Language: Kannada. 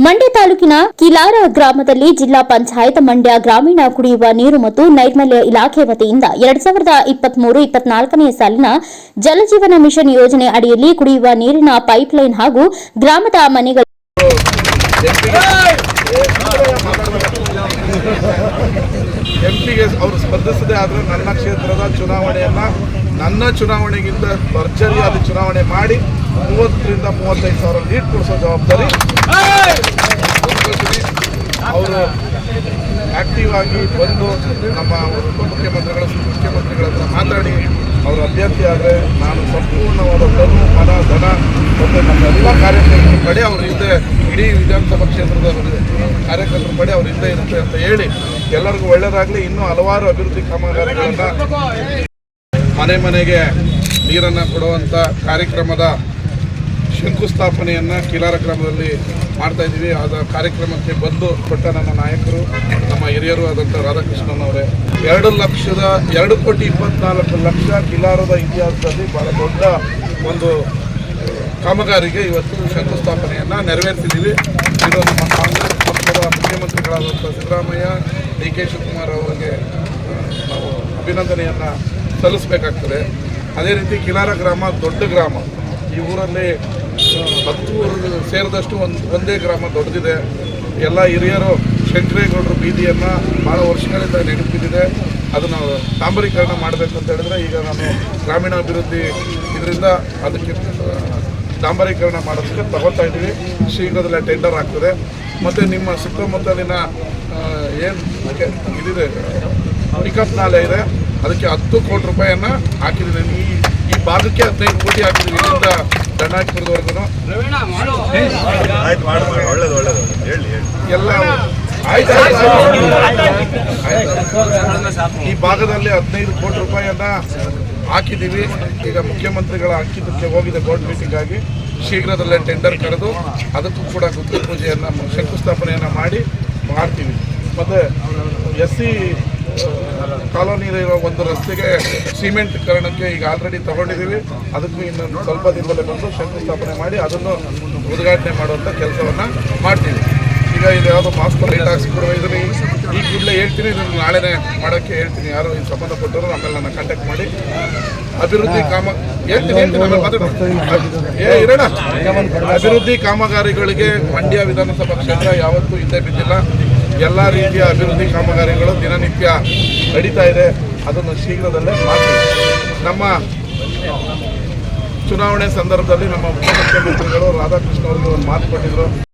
ಮಂಡ್ಯ ತಾಲೂಕಿನ ಕಿಲಾರ ಗ್ರಾಮದಲ್ಲಿ ಜಿಲ್ಲಾ ಪಂಚಾಯತ್ ಮಂಡ್ಯ ಗ್ರಾಮೀಣ ಕುಡಿಯುವ ನೀರು ಮತ್ತು ನೈರ್ಮಲ್ಯ ಇಲಾಖೆ ವತಿಯಿಂದ ಎರಡ್ ಸಾವಿರದ ಇಪ್ಪತ್ಮೂರು, ಇಪ್ಪತ್ನಾಲ್ಕನೇ ಸಾಲಿನ ಜಲಜೀವನ ಮಿಷನ್ ಯೋಜನೆ ಅಡಿಯಲ್ಲಿ ಕುಡಿಯುವ ನೀರಿನ ಪೈಪ್ಲೈನ್ ಹಾಗೂ ಗ್ರಾಮದ ಮನೆಗಳ ಆದರೆ ನನ್ನ ಕ್ಷೇತ್ರದ ಚುನಾವಣೆಯನ್ನ ನನ್ನ ಚುನಾವಣೆಗಿಂತ ಭರ್ಜರಿಯಾದ ಚುನಾವಣೆ ಮಾಡಿ ಮೂವತ್ತರಿಂದ ಮೂವತ್ತೈದು ಸಾವಿರ ಲೀಡ್ ಕೊಡಿಸೋ ಜವಾಬ್ದಾರಿ. ಅವರು ಆಕ್ಟಿವ್ ಆಗಿ ಬಂದು ನಮ್ಮ ಉಪಮುಖ್ಯಮಂತ್ರಿಗಳ ಮುಖ್ಯಮಂತ್ರಿಗಳ ಹತ್ರ ಮಾತಾಡಿ, ಅವರು ಅಭ್ಯರ್ಥಿ ಆದರೆ ನಾನು ಸಂಪೂರ್ಣವಾದ ತನು, ಮನ, ಧನ, ಮತ್ತು ನಮ್ಮ ಎಲ್ಲ ಕಾರ್ಯಕರ್ತರ ಕಡೆ ಅವ್ರ ಹಿಂದೆ, ಇಡೀ ವಿಧಾನಸಭಾ ಕ್ಷೇತ್ರದ ಕಾರ್ಯಕರ್ತರ ಕಡೆ ಅವ್ರ ಹಿಂದೆ ಇರುತ್ತೆ ಅಂತ ಹೇಳಿ, ಎಲ್ಲರಿಗೂ ಒಳ್ಳೆಯದಾಗಲಿ ಇನ್ನೂ ಹಲವಾರು ಅಭಿವೃದ್ಧಿ ಕಾಮಗಾರಿಗಳನ್ನು ಮನೆ ಮನೆಗೆ ನೀರನ್ನು ಕೊಡುವಂಥ ಕಾರ್ಯಕ್ರಮದ ಶಂಕುಸ್ಥಾಪನೆಯನ್ನು ಕಿಲಾರ ಗ್ರಾಮದಲ್ಲಿ ಮಾಡ್ತಾ ಇದ್ದೀವಿ. ಆದ ಕಾರ್ಯಕ್ರಮಕ್ಕೆ ಬಂದು ಕೊಟ್ಟ ನಮ್ಮ ನಾಯಕರು, ನಮ್ಮ ಹಿರಿಯರು ಆದಂಥ ರಾಧಾಕೃಷ್ಣನ್ ಅವರೇ. ಎರಡು ಲಕ್ಷದ, ಎರಡು ಕೋಟಿ ಇಪ್ಪತ್ನಾಲ್ಕು ಲಕ್ಷ ಕಿಲಾರದ ಇತಿಹಾಸದಲ್ಲಿ ಬಹಳ ದೊಡ್ಡ ಒಂದು ಕಾಮಗಾರಿಗೆ ಇವತ್ತು ಶಂಕುಸ್ಥಾಪನೆಯನ್ನು ನೆರವೇರಿಸಿದ್ದೀವಿ. ಇದು ನಮ್ಮ ಕಾಂಗ್ರೆಸ್ ಪಕ್ಷದ ಮುಖ್ಯಮಂತ್ರಿಗಳಾದಂಥ ಸಿದ್ದರಾಮಯ್ಯ, ಡಿ ಕೆ ಶಿವಕುಮಾರ್ ಅವರಿಗೆ ನಾವು ಅಭಿನಂದನೆಯನ್ನು ಸಲ್ಲಿಸಬೇಕಾಗ್ತದೆ ಅದೇ ರೀತಿ ಕಿಲಾರ ಗ್ರಾಮ ದೊಡ್ಡ ಗ್ರಾಮ. ಈ ಊರಲ್ಲಿ ಹತ್ತು ಊರು ಸೇರಿದಷ್ಟು ಒಂದು, ಒಂದೇ ಗ್ರಾಮ ದೊಡ್ಡದಿದೆ. ಎಲ್ಲ ಹಿರಿಯರು ಶಂಕರೇಗೌಡರು ಬೀದಿಯನ್ನು ಭಾಳ ವರ್ಷಗಳಿಂದ ನೆನಪಿದ್ದಿದೆ ಅದನ್ನು ಡಾಂಬರೀಕರಣ ಮಾಡಬೇಕು ಅಂತ ಹೇಳಿದ್ರೆ ಈಗ ನಾನು ಗ್ರಾಮೀಣಾಭಿವೃದ್ಧಿ ಇದರಿಂದ ಅದಕ್ಕೆ ಡಾಂಬರೀಕರಣ ಮಾಡೋದಕ್ಕೆ ತಗೋತಾ ಇದ್ದೀವಿ. ಶೀಘ್ರದಲ್ಲೇ ಟೆಂಡರ್ ಆಗ್ತದೆ. ಮತ್ತು ನಿಮ್ಮ ಸುತ್ತಮುತ್ತಲಿನ ಏನು ಇದಿದೆ ಪಿಕಪ್ ನಾಲೆ ಇದೆ. ಅದಕ್ಕೆ ಹತ್ತು ಕೋಟಿ ರೂಪಾಯಿಯನ್ನು ಹಾಕಿದ್ದೀನಿ. ಈ ಈ ಭಾಗಕ್ಕೆ ಹದಿನೈದು ಕೋಟಿ ಹಾಕಿದ್ದೀನಿ. ಒಳ್ಳೇದು ಒಳ್ಳೇದು. ಹೇಳಿ ಎಲ್ಲ ಆಯ್ತು. ಈ ಭಾಗದಲ್ಲಿ ಹದಿನೈದು ಕೋಟಿ ರೂಪಾಯಿಯನ್ನ ಹಾಕಿದ್ದೀವಿ. ಈಗ ಮುಖ್ಯಮಂತ್ರಿಗಳ ಅಂಕಿತಕ್ಕೆ ಹೋಗಿದೆ ಬೋರ್ಡ್ ಮೀಟಿಂಗ್ ಆಗಿ. ಶೀಘ್ರದಲ್ಲೇ ಟೆಂಡರ್ ಕರೆದು ಅದಕ್ಕೂ ಕೂಡ ಗುತ್ತಿಗೆ ಪೂಜೆಯನ್ನು ಶಂಕುಸ್ಥಾಪನೆಯನ್ನು ಮಾಡಿ ಮಾಡ್ತೀವಿ. ಮತ್ತು ಎಸ್ ಸಿ ಕಾಲೋನಿಲಿರೋ ಒಂದು ರಸ್ತೆಗೆ ಸಿಮೆಂಟ್ ಕರಣಕ್ಕೆ ಈಗ ಆಲ್ರೆಡಿ ತಗೊಂಡಿದ್ದೀವಿ. ಅದಕ್ಕೂ ಇನ್ನೊಂದು ಸ್ವಲ್ಪ ದಿನದಲ್ಲೇ ಬಂದು ಶಂಕುಸ್ಥಾಪನೆ ಮಾಡಿ ಅದನ್ನು ಉದ್ಘಾಟನೆ ಮಾಡುವಂಥ ಕೆಲಸವನ್ನು ಮಾಡ್ತೀವಿ. ಈಗ ಇದು ಯಾವುದೋ ಮಾಸ್ಕ್ ಲೈಟ್ ಹಾಕ್ಸಿಕೊಡುವ ಇದನ್ನ ಈ ಕೂಡಲೇ ಹೇಳ್ತೀನಿ, ಇದನ್ನು ನಾಳೆನೇ ಮಾಡೋಕ್ಕೆ ಹೇಳ್ತೀನಿ. ಯಾರು ಇದು ಸಂಬಂಧಪಟ್ಟವರು ಆಮೇಲೆ ನನ್ನ ಕಾಂಟ್ಯಾಕ್ಟ್ ಮಾಡಿ. ಅಭಿವೃದ್ಧಿ ಕಾಮ ಏ ಇರೋಣ ಅಭಿವೃದ್ಧಿ ಕಾಮಗಾರಿಗಳಿಗೆ ಮಂಡ್ಯ ವಿಧಾನಸಭಾ ಕ್ಷೇತ್ರ ಯಾವತ್ತೂ ಹಿಂದೆ ಬಿದ್ದಿಲ್ಲ. ಎಲ್ಲ ರೀತಿಯ ಅಭಿವೃದ್ಧಿ ಕಾಮಗಾರಿಗಳು ದಿನನಿತ್ಯ ನಡೀತಾ ಇದೆ. ಅದನ್ನು ಶೀಘ್ರದಲ್ಲೇ ಮಾಡಿ. ನಮ್ಮ ಚುನಾವಣೆ ಸಂದರ್ಭದಲ್ಲಿ ನಮ್ಮ ಮುಖ್ಯಮಂತ್ರಿಗಳು ರಾಧಾಕೃಷ್ಣ ಅವರಿಗೆ ಒಂದು ಮಾತು ಕೊಟ್ಟಿದ್ರು.